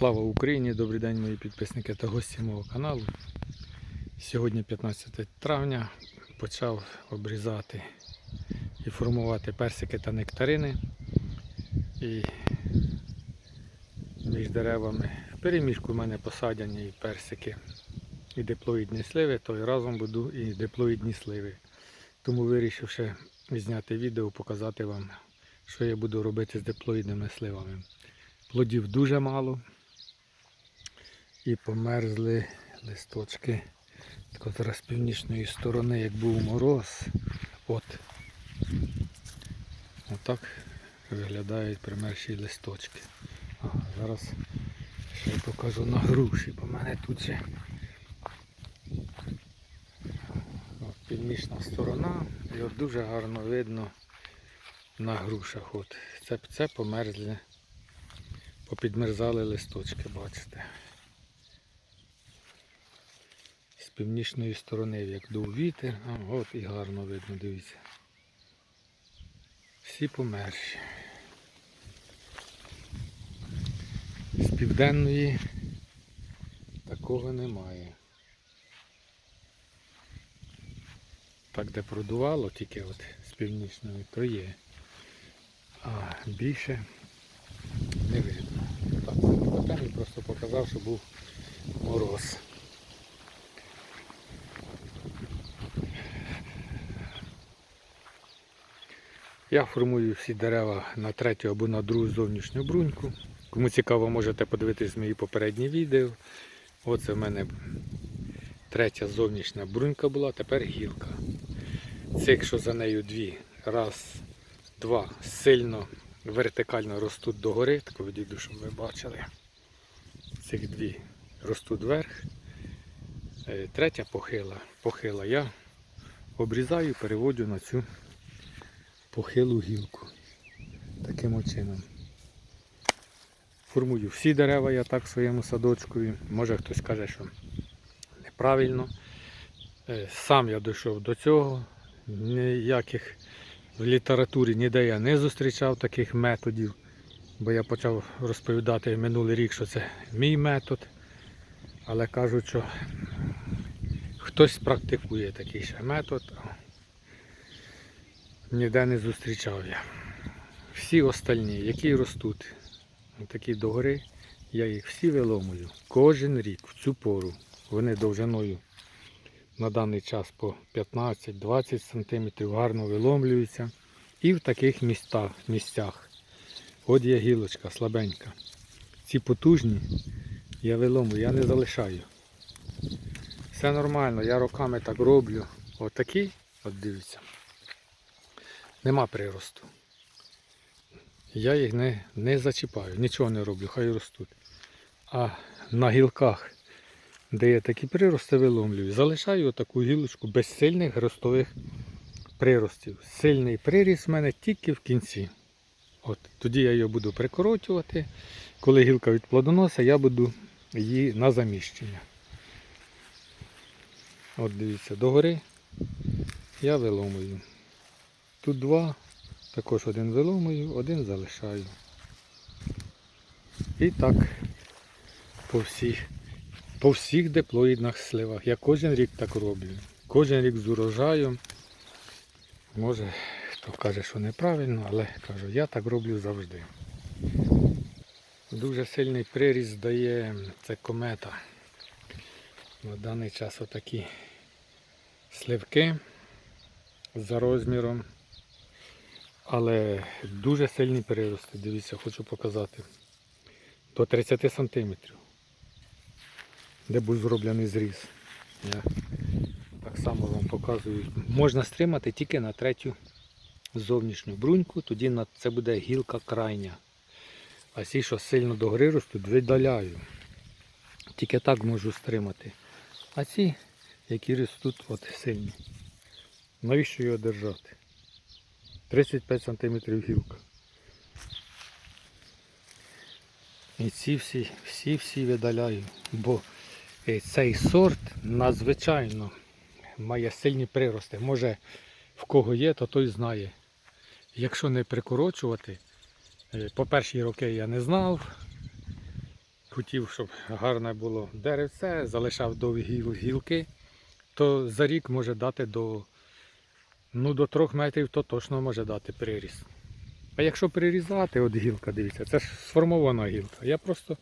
Слава Україні! Добрий день, мої підписники та гості мого каналу. Сьогодні 15 травня почав обрізати і формувати персики та нектарини. І між деревами переміжку в мене посадяні і персики і диплоїдні сливи, то і разом буду і диплоїдні сливи. Тому вирішив ще зняти відео, показати вам, що я буду робити з диплоїдними сливами. Плодів дуже мало. І померзли листочки. Так зараз з північної сторони, як був мороз. От. Отак виглядають примерші листочки. Ага, зараз ще покажу на груші, бо в мене тут ще північна сторона. І дуже гарно видно на грушах. От. Це, це померзли попідмерзали листочки, бачите. З північної сторони, як дув вітер, а от і гарно видно, дивіться. Всі померші. З південної такого немає. Так, де продувало, тільки от з північної, то є. А більше не видно. Так, це просто показав, що був мороз. Я формую всі дерева на третю або на другу зовнішню бруньку. Кому цікаво, можете подивитись мої попередні відео. Оце в мене третя зовнішня брунька була, тепер гілка. Це якщо за нею дві. Раз, два, сильно вертикально ростуть догори, таку відійду, щоб ви бачили. Цих дві ростуть вверх. Е, Третя похила. Похила я обрізаю, переводжу на цю похилу гілку. Таким чином. Формую всі дерева я так в своєму садочку. Може хтось каже, що неправильно. Е, Сам я дійшов до цього. Ніяких в літературі ніде я не зустрічав таких методів, бо я почав розповідати минулий рік, що це мій метод. Але кажуть, що хтось практикує такий ще метод. Ніде не зустрічав я. Всі остальні, які ростуть, такі догори, я їх всі виломую. Кожен рік в цю пору. Вони довжиною на даний час по 15-20 см гарно виломлюються. І в таких містах, місцях. От є гілочка слабенька. Ці потужні я виломлю, я не залишаю. Все нормально, я роками так роблю. Отакі, от дивіться. Нема приросту. Я їх не, не зачіпаю, нічого не роблю, хай ростуть. А на гілках де я такі прирости виломлюю, залишаю таку гілочку без сильних ростових приростів. Сильний приріст в мене тільки в кінці. От, Тоді я її буду прикорочувати. Коли гілка від плодоноса, я буду її на заміщення. От дивіться, догори я виломую. Тут два, також один виломую, один залишаю. І так по всіх по всіх диплоїдних сливах. Я кожен рік так роблю. Кожен рік з урожаєм. Може, хто каже, що неправильно, але кажу, я так роблю завжди. Дуже сильний приріст дає це комета. На даний час отакі сливки за розміром. Але дуже сильні прирости. Дивіться, хочу показати. До 30 сантиметрів де був зроблений зріз. Я так само вам показую. Можна стримати тільки на третю зовнішню бруньку, тоді це буде гілка крайня. А ці, що сильно догори ростуть, видаляю. Тільки так можу стримати. А ці, які ростуть от сильні. Навіщо його держати? 35 см гілка. І ці всі, всі всі видаляю, бо Е, цей сорт надзвичайно має сильні прирости. Може в кого є, то той знає. Якщо не прикорочувати, е, по перші роки я не знав. хотів, щоб гарне було деревце, залишав довгі гілки, то за рік може дати до, ну, до 3 метрів, то точно може дати приріст. А якщо прирізати, от гілка, дивіться, це ж сформована гілка. Я просто,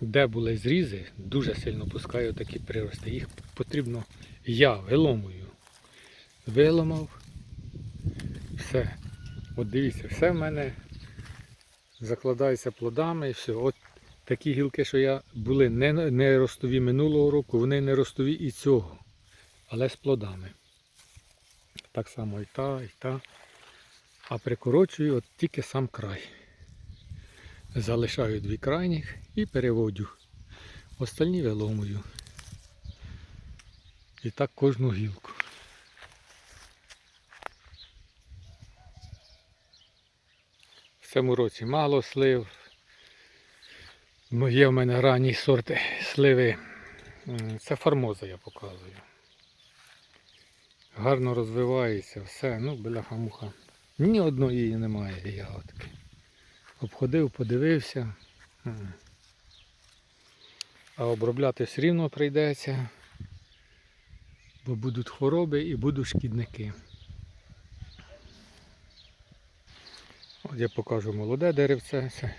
де були зрізи, дуже сильно пускаю такі прирости. Їх потрібно я виломую. Виламав. Все. От дивіться, все в мене закладається плодами і все. От такі гілки, що я були не, не ростові минулого року, вони не ростові і цього, але з плодами. Так само і та, і та. А прикорочую от тільки сам край. Залишаю дві крайніх і переводю. Остальні виломую. І так кожну гілку. В цьому році мало слив. Ну, Є в мене ранні сорти сливи. Це формоза я показую. Гарно розвивається, все, ну, бляха муха. Ні одної немає ягодки. Обходив, подивився. А обробляти все рівно прийдеться, бо будуть хвороби і будуть шкідники. От я покажу молоде деревце. Це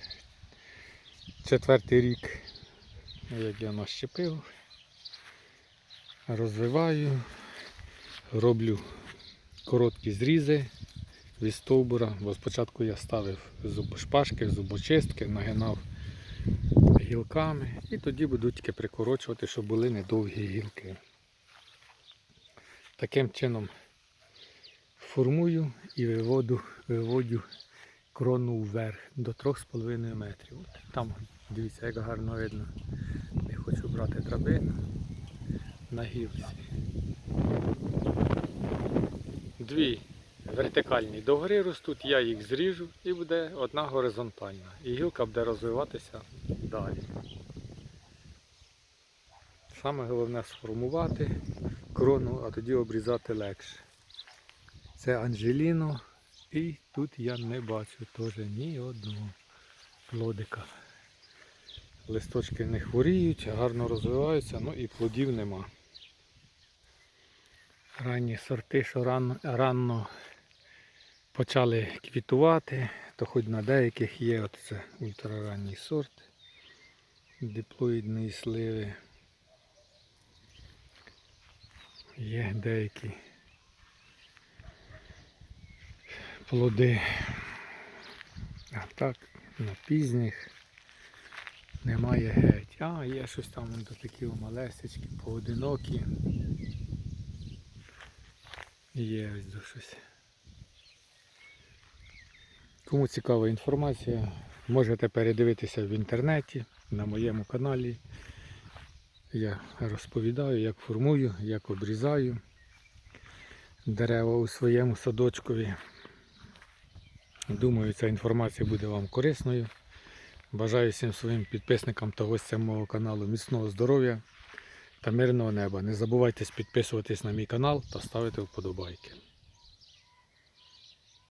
четвертий рік, як я нащепив. Розвиваю, роблю короткі зрізи від стовбура, бо спочатку я ставив зубошпажки, зубочистки, нагинав гілками і тоді буду тільки прикорочувати, щоб були недовгі гілки. Таким чином формую і виводу, виводю крону вверх до 3,5 метрів. Там, дивіться, як гарно видно. Не хочу брати драбину на гілці. Дві вертикальні догори ростуть, я їх зріжу і буде одна горизонтальна. І гілка буде розвиватися далі. Саме головне сформувати крону, а тоді обрізати легше. Це Анжеліно. І тут я не бачу теж ні одного плодика. Листочки не хворіють, гарно розвиваються, ну і плодів нема. Ранні сорти, що рано, рано почали квітувати, то хоч на деяких є от це ультраранній сорт диплоїдної сливи. Є деякі плоди. А так, на пізніх немає геть. А, є щось там такі малесечки, поодинокі. Є ось до щось. Кому цікава інформація, можете передивитися в інтернеті на моєму каналі. Я розповідаю, як формую, як обрізаю дерева у своєму садочкові. Думаю, ця інформація буде вам корисною. Бажаю всім своїм підписникам та гостям мого каналу міцного здоров'я та мирного неба. Не забувайте підписуватись на мій канал та ставити вподобайки.